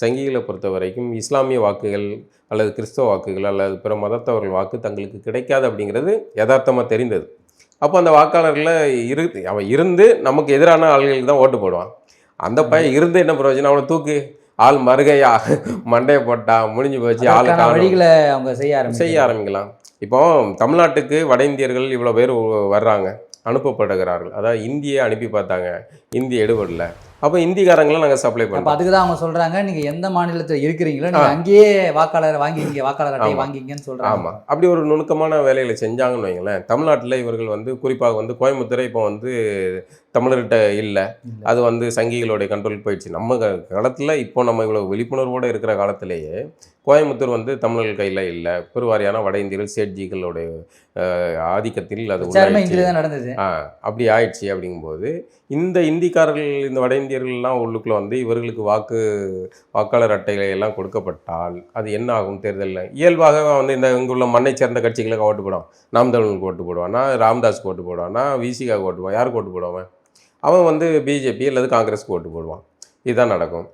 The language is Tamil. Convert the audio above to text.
சங்கிகளை பொறுத்த வரைக்கும் இஸ்லாமிய வாக்குகள் அல்லது கிறிஸ்தவ வாக்குகள் அல்லது பிற மதத்தவர்கள் வாக்கு தங்களுக்கு கிடைக்காது அப்படிங்கிறது யதார்த்தமாக தெரிந்தது. அப்போ அந்த வாக்காளர்களில் இரு அவன் இருந்து நமக்கு எதிரான ஆள்களுக்கு தான் ஓட்டு போடுவான். அந்த பையன் இருந்து என்ன பிரயோஜனம்? அவனை தூக்கு. ஆள் மறுகையா மண்டையை போட்டா முடிஞ்சு போச்சு ஆள். வழிகளை அவங்க செய்ய செய்ய ஆரம்பிக்கலாம். இப்போ தமிழ்நாட்டுக்கு வட இந்தியர்கள் இவ்வளோ பேர் வர்றாங்க அனுப்பப்படுகிறார்கள். அதாவது இந்தியை அனுப்பி பார்த்தாங்க இந்தி எடுபடல. அப்போ இந்திக்காரங்களை நாங்கள் சப்ளை பண்ணுறோம் அதுக்கு தான் அவங்க சொல்றாங்க நீங்க எந்த மாநிலத்துல இருக்கிறீங்களோ நீங்க அங்கேயே வாக்காளர் வாங்கிங்க வாக்காளர் அட்டையை ஆமா. வாங்கிங்கன்னு சொல்றாங்க. ஆமாம் அப்படி ஒரு நுணுக்கமான வேலைகளை செஞ்சாங்கன்னு வைங்களேன் தமிழ்நாட்டில் இவர்கள் வந்து குறிப்பாக வந்து கோயம்புத்தூரை இப்போ வந்து தமிழர்கிட்ட இல்லை. அது வந்து சங்கிகளுடைய கண்ட்ரோல் போயிடுச்சு. நம்ம காலத்தில் இப்போ நம்ம இவ்வளோ விழிப்புணர்வோடு இருக்கிற காலத்திலேயே கோயம்புத்தூர் வந்து தமிழர்கள் கையில் இல்லை. பெருவாரியான வட இந்தியர்கள் சேட்ஜிகளுடைய ஆதிக்கத்தில் அது நடந்தது. ஆ அப்படி ஆயிடுச்சு அப்படிங்கும்போது இந்த இந்திக்காரர்கள் இந்த வட இந்தியர்கள்லாம் உள்ளுக்குள்ள வந்து இவர்களுக்கு வாக்கு வாக்காளர் அட்டைகளை எல்லாம் கொடுக்கப்பட்டால் அது என்ன ஆகும் தேர்தலில்? இயல்பாக வந்து இந்த இங்குள்ள மண்ணை சேர்ந்த கட்சிகளுக்கு ஓட்டு போடுவான். நாம் தமிழுக்கு ஓட்டு போடுவானா. ராம்தாஸ்க்கு ஓட்டு போடுவானா. விசிகாவுக்கு ஓட்டு போடுவான். யாருக்கு ஓட்டு போடுவான் அவன் வந்து பிஜேபி அல்லது காங்கிரஸ்க்கு ஓட்டு போடுவான். இதுதான் நடக்கும்.